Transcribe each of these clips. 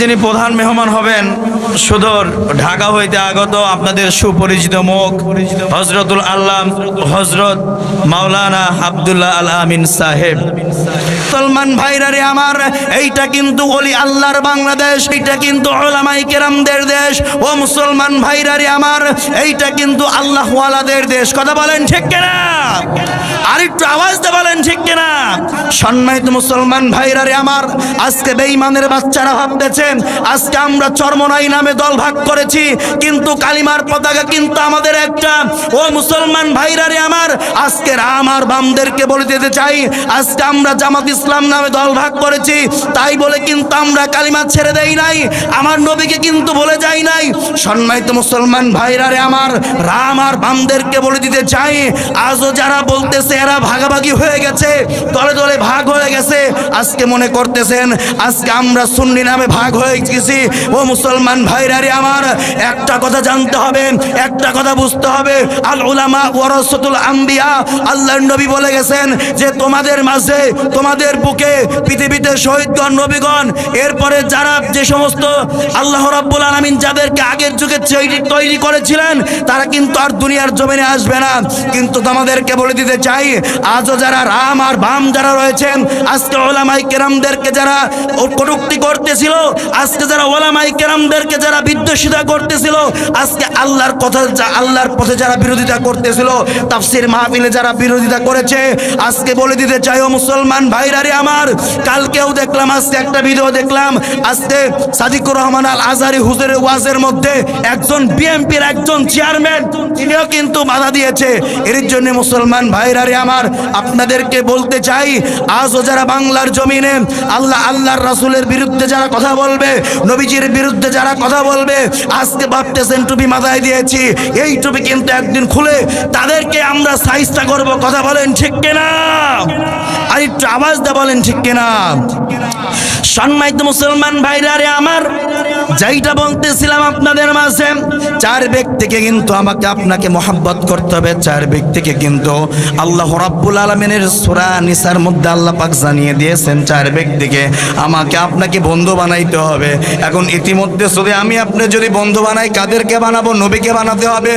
যিনি প্রধান মেহমান হবেন, সুদর ঢাকা হইতে আগত আপনাদের সুপরিচিত মুখ, হজরতুল আল্লাহ হজরত মাওলানা আবদুল্লাহ আল আমিন সাহেব। সলমান ভাইরারে আমার, এইটা কিন্তু ওলি আল্লাহর বাংলাদেশ, এইটা কিন্তু ওলামাই কেরামদের দেশ। ও মুসলমান আমার, এইটা কিন্তু দেশ। কথা বলেন ঠিক কিনা? আর একটু আওয়াজ দিয়ে বলেন ঠিক কিনা? সম্মানিত মুসলমান আমার, আজকে বেঈমানের বাচ্চারা ভাবতেছেন, আজকে আমরা চরমনাই নামে দল ভাগ করেছি, কিন্তু কালিমার পতাকা কিন্তু আমাদের একটা। ও মুসলমান ভাইরারে আমার, আজকে রাম আর বামদেরকে বলে দিতে চাই, আজকে আমরা জামাত ইসলাম নামে দল ভাগ করেছি, তাই বলে কিন্তু আমরা কালিমা ছেড়ে দেই নাই, আমার নবীকে কিন্তু বলে যাই নাই। সম্মানিত মুসলমান ভাইরারে আমার, রাম আর বামদেরকে বলে দিতে চাই, আজও যারা বলতেছে এরা ভাগাভাগি হয়ে গেছে, দলে দলে ভাগ হয়ে গেছে, আজকে মনে করতেছেন, আজকে আমরা সুন্নি নামে ভাগ হয়ে গেছি। ও মুসলমান ভাইরারে আমার, একটা কথা জানতে হবে, একটা কথা বুঝতে হবে। আল উলামা ওয়ারাসাতুল আম্বিয়া, আল্লাহর নবী বলে গেছেন যে তোমাদের মাঝে তোমাদের বুকে পৃথিবীতে শহীদগণ নবীগণ। এরপরে যারা যে সমস্ত আল্লাহ রাব্বুল আলামিন যাদেরকে আগের যুগে তৈরি করেছিলেন, তারা কিন্তু আর দুনিয়ার জমিনে আসবে না। কিন্তু তোমাদেরকে বলে দিতে চাই, আজও যারা রাম আর বাম যারা রয়েছেন, আজকে ওলামাই কেরামদেরকে যারা কটুক্তি করতেছিল, আজকে যারা ওলামাই কেরামদেরকে যারা বিদ্বেষিতা করতেছিল, আজকে আল্লাহর কথা আল্লাহর পথে যারা বিরোধিতা করতেছিল, তাফসির মাহফিলে যারা বিরোধিতা করেছে, আজকে বলে দিতে চাই, ও মুসলমান ভাইরারে আমার, কালকেও দেখলাম, আজকে একটা ভিডিও দেখলাম, আজকে সাদিকুর রহমান আল আজারি হুজুরের ওয়াজের মধ্যে একজন বিএমপির একজন চেয়ারম্যান, তিনিও কিন্তু বাধা দিয়েছে। এর জন্য মুসলমান ভাইরারে আমার, আপনাদেরকে বলতে চাই, আজও যারা বাংলার জমিনে আল্লাহ, আল্লাহর রাসূলের বিরুদ্ধে যারা কথা বলবে, নবীজির বিরুদ্ধে যারা কথা বলবে, আজকে ভাবতেছেন টুপি মাথায় দিয়েছি, এই টুপি কিন্তু একদিন খুলে তাদেরকে আমরা সাইজটা করব, কথা বলেন ঠিক কিনা? আর একটু আওয়াজ দিয়ে বলেন ঠিক কিনা? সম্মানিত মুসলমান ভাইরা রে আমার যাইটা বলতেছিলাম আপনাদের মাঝে, চার ব্যক্তিকে কিন্তু আমাকে, আপনাকে মোহাব্বত করতে হবে, চার ব্যক্তিকে কিন্তু আল্লাহ রাব্বুল আলমিনের সুরা নিসার মধ্যে আল্লাহ পাক জানিয়ে দিয়েছেন, চার ব্যক্তিকে আমাকে, আপনাকে বন্ধু বানাইতে হবে। এখন ইতিমধ্যে যদি আমি আপনি যদি বন্ধু বানাই, কাদেরকে বানাবো? নবীকে বানাতে হবে।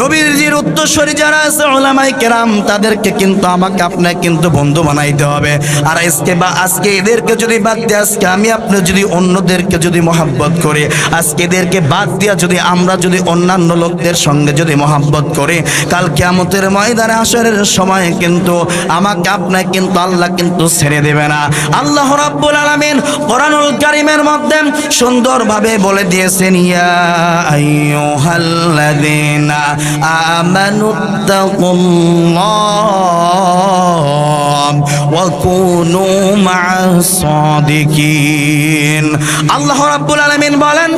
নবীর উত্তরস্বরী যারা আছে ওলামাই কেরাম, তাদেরকে কিন্তু আমাকে, আপনাকে কিন্তু বন্ধু বানাইতে হবে। আর আজকে বা আজকে এদেরকে যদি বাদ দিয়ে, আজকে আমি আপনি যদি অন্যদেরকে যদি মহাব্বত করি। আজকে এদেরকে বাদ দিয়া যদি আমরা যদি অন্যান্য লোকদের সঙ্গে যদি মহাব্বত করে, কাল কিয়ামতের ময়দানে আসরের সময় কিন্তু আমাকে আপনাকে কিন্তু আল্লাহ কিন্তু ছেড়ে দেবে না। আল্লাহ রাব্বুল আলামিন কোরআনুল কারীমের মধ্যে সুন্দরভাবে বলে দিয়েছেন, ইয়া আইয়ুহাল্লাযীনা আমানুত্তাকুল্লাহ ওয়া কুনু মা'আস সাদিকিন আল্লাহ রাব্বুল আলামিন বলেন,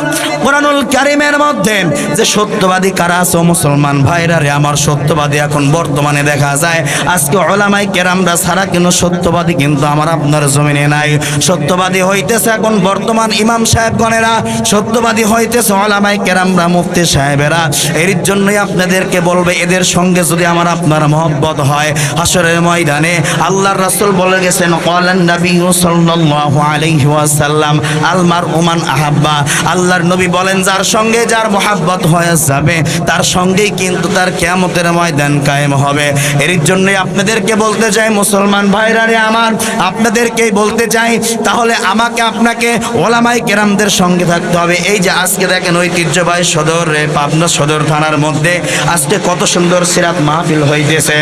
কোরআনুল কারীমের মধ্যে যে সত্যবাদী কারা আছে মুসলমান ভাইরা রে, আমার সত্যবাদী এখন বর্তমানে দেখা যায়। আজকে ওলামাই কেরামরা ছাড়া কিন্তু সত্যবাদী কিন্তু আমার আপনার জমিনে নাই। সত্যবাদী হইতেছে এখন বর্তমান ইমাম সাহেবগণেরা, সত্যবাদী হইতেছে ওলামাই কেরামরা, মুফতি সাহেবেরা। এর জন্যই আপনাদেরকে বলবে, এদের সঙ্গে যদি আমার আপনার মহব্বত হয় হাসরের ময়দানে আল্লাহর রাসূল বলে গেছেন, ক্বালান নবী সাল্লাল্লাহু আলাইহি ওয়াসাল্লাম আলমার ওমান আহাব্বা। আল্লাহর নবী বলেন, যার সঙ্গে যার মহাব্বত হয়ে যাবে, তার সঙ্গেই কিন্তু তার কিয়ামতের ময়দান কায়েম হবে। এর জন্যই আপনাদেরকে বলতে চাই, মুসলমান ভাইরা রে আমার, আপনাদেরকেই বলতে চাই, তাহলে আমাকে, আপনাকে ওলামাই কেরামদের সঙ্গে থাকতে হবে। এই যে আজকে দেখেন ঐতিহ্যবাহী সদর রে, পাবনা সদর থানার মধ্যে আজকে কত সুন্দর সিরাত মাহফিল হইতেছে।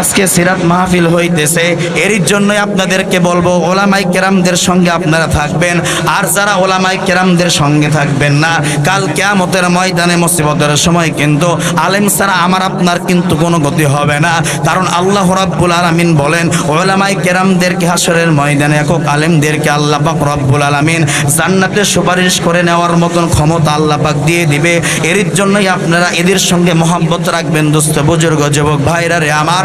আজকে সিরাত মাহফিল হইতেছে এরই জন্যই আপনাদেরকে বলব, ওলামাই কেরামদের সঙ্গে আপনারা থাকবেন, আর যারা ওলামাই কেরামদের সঙ্গে থাকবেন না, কাল কেয়ামতের ময়দানে মুসিবতের সময় কিন্তু আলেম ছাড়া আমার আপনার কিন্তু কোনো গতি হবে না। কারণ আল্লাহ রাব্বুল আলামিন বলেন, ওলামাই কেরামদেরকে হাসরের ময়দানে একক আলেমদেরকে আল্লাহ পাক রব্বুল আলামিন জান্নাতে সুপারিশ করে নেওয়ার মতন ক্ষমতা আল্লাহ পাক দিয়ে দিবে। এর জন্যই আপনারা এদের সঙ্গে মহাব্বত রাখবেন, দোস্ত বুজুর্গ, যুবক ভাইরা রে আমার।